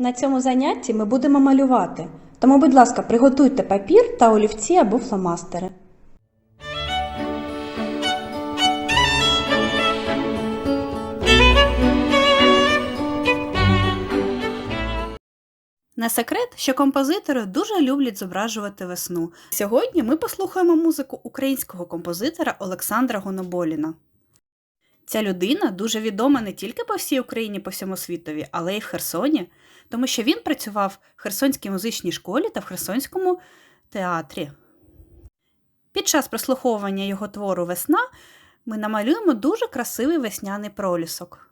На цьому занятті ми будемо малювати. Тому, будь ласка, приготуйте папір та олівці або фломастери. Не секрет, що композитори дуже люблять зображувати весну. Сьогодні ми послухаємо музику українського композитора Олександра Гоноболіна. Ця людина дуже відома не тільки по всій Україні, по всьому світові, але й в Херсоні, тому що він працював в Херсонській музичній школі та в Херсонському театрі. Під час прослуховування його твору Весна ми намалюємо дуже красивий весняний пролісок.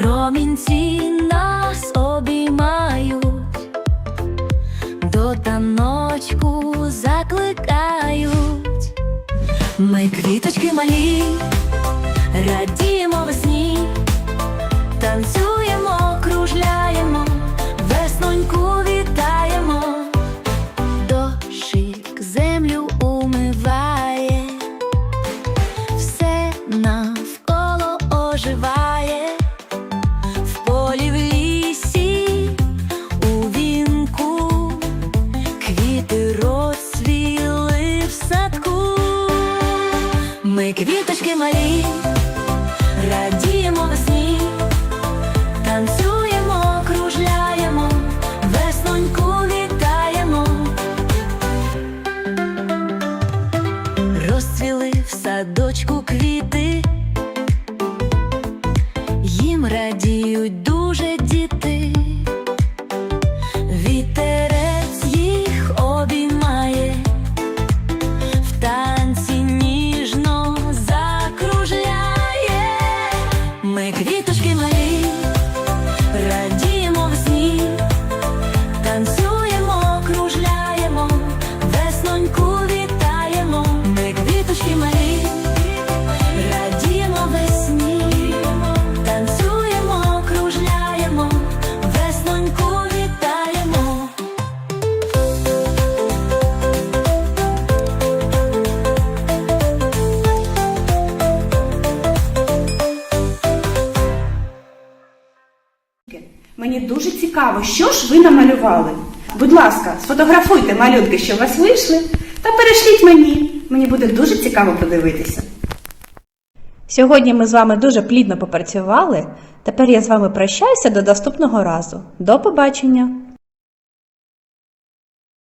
Промінці нас обіймають, до таночку закликають. Ми квіточки малі, Ми квіточки малі, радіємо Мені дуже цікаво, що ж ви намалювали. Будь ласка, сфотографуйте малюнки, що у вас вийшли, та перешліть мені. Мені буде дуже цікаво подивитися. Сьогодні ми з вами дуже плідно попрацювали. Тепер я з вами прощаюся до наступного разу. До побачення!